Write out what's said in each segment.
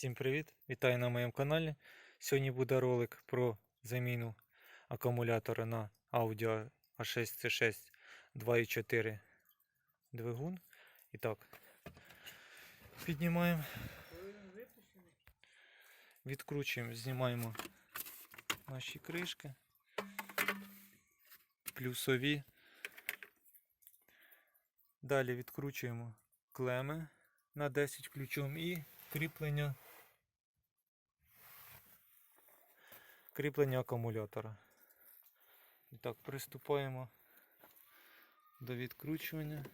Всім привіт! Вітаю на моєму каналі. Сьогодні буде ролик про заміну акумулятора на Audi A6C6 2.4 двигун. І так, піднімаємо, відкручуємо, знімаємо наші кришки, плюсові. Далі відкручуємо клеми на 10 ключом і кріплення кріплення акумулятора. І так, приступаємо до відкручування.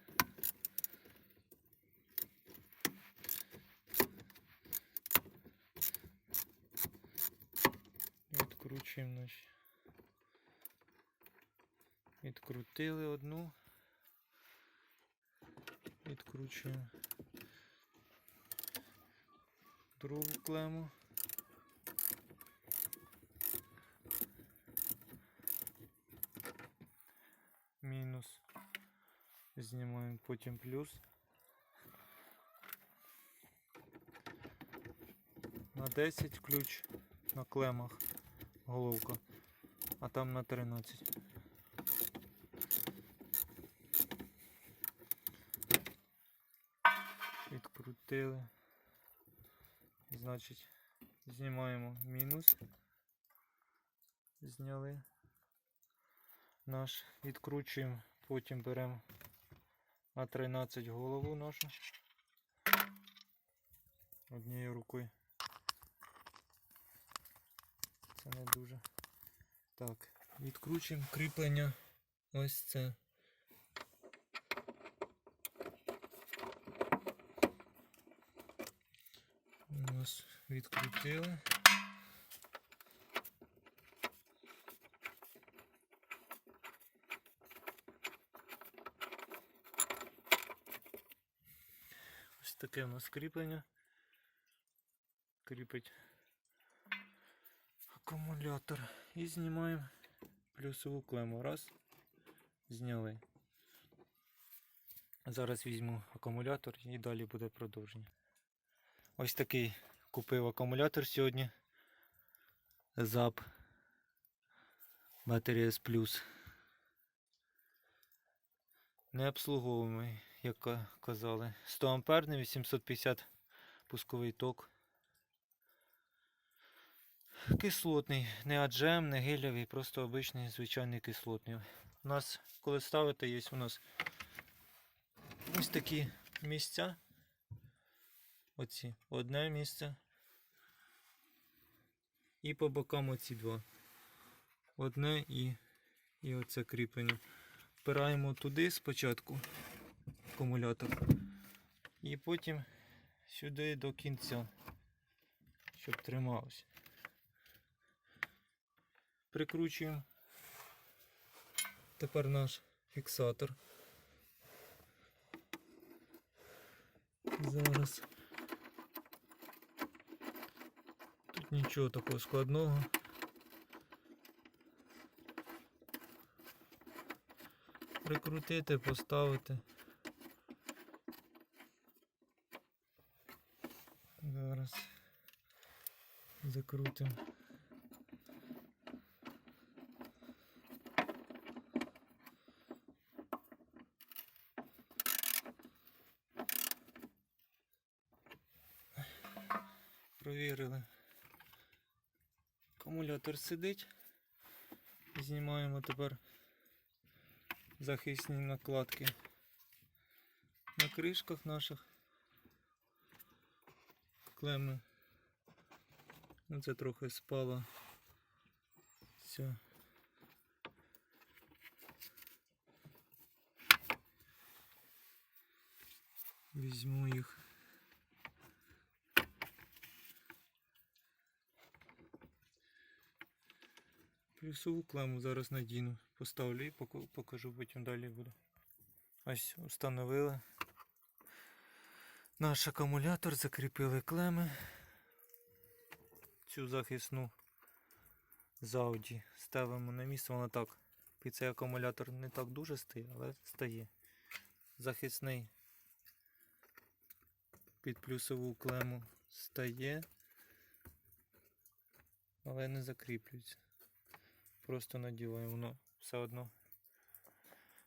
Відкручуємо наші. Відкрутили одну. Відкручуємо другу клему. Мінус. Знімаємо потім плюс. На 10 ключ на клемах головка, а там на 13. Відкрутили. Значить, знімаємо мінус. Зняли наш, відкручуємо, потім беремо на 13 голову нашу. Однією рукою. Це не дуже. Так, відкручуємо кріплення. Ось це. Ось відкрутили. Таке у нас кріплення. Кріпить акумулятор. І знімаємо плюсову клему. Раз. Зняли. Зараз візьму акумулятор і далі буде продовження. Ось такий купив акумулятор сьогодні. ZAP Batteries Plus. Не обслуговуємий, як казали. 100 амперний, 850 пусковий ток. Кислотний, не аджем, не гелєвий, просто обичний звичайний кислотний. У нас, коли ставити, є у нас ось такі місця. Оці. Одне місце. І по бокам оці два. Одне і, і оце кріплення. Впираємо туди спочатку акумулятор. І потім сюди до кінця, щоб трималося. Прикручуємо. Тепер наш фіксатор. Зараз. Тут нічого такого складного. Прикрутити, поставити. Зараз закрутимо. Провірили. Акумулятор сидить. Знімаємо тепер захисні накладки на кришках наших. Клеми. Ну це трохи спало. Все. Візьму їх. Плюсову клему зараз надіну. Поставлю і покажу, потім далі буде. Ось встановили. Наш акумулятор, закріпили клеми. Цю захисну з Audi ставимо на місце, вона так. Під цей акумулятор не так дуже стає, але стає. Захисний під плюсову клему стає. але не закріплюється. Просто надіваємо, воно все одно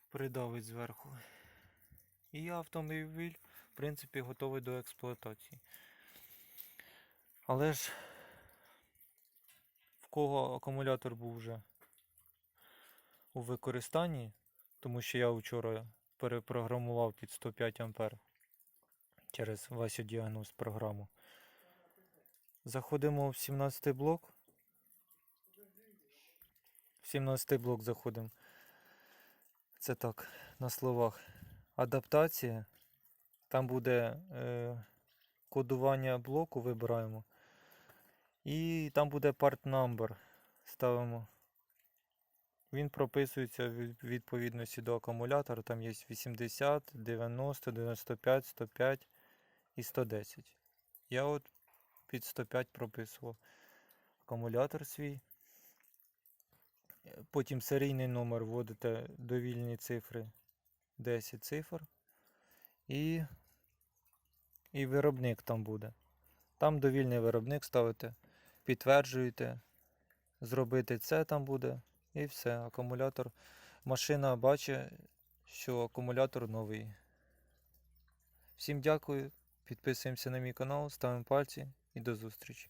придавить зверху. І автомобіль, принципі, готовий до експлуатації. Але ж в кого акумулятор був вже у використанні, тому що я вчора перепрограмував під 105 А через Васю Діагноз програму. Заходимо в 17 блок. В 17 блок заходимо. Це так, на словах. Адаптація. Там буде е, кодування блоку, вибираємо. І там буде part number. Ставимо. Він прописується в відповідності до акумулятора. Там є 80, 90, 95, 105 і 110. Я от під 105 прописував акумулятор свій. Потім серійний номер вводите довільні цифри 10 цифр. І, і виробник там буде. Там довільний виробник ставите, підтверджуєте, зробити це там буде. І все, акумулятор. Машина бачить, що акумулятор новий. Всім дякую, підписуємося на мій канал, ставимо пальці і до зустрічі.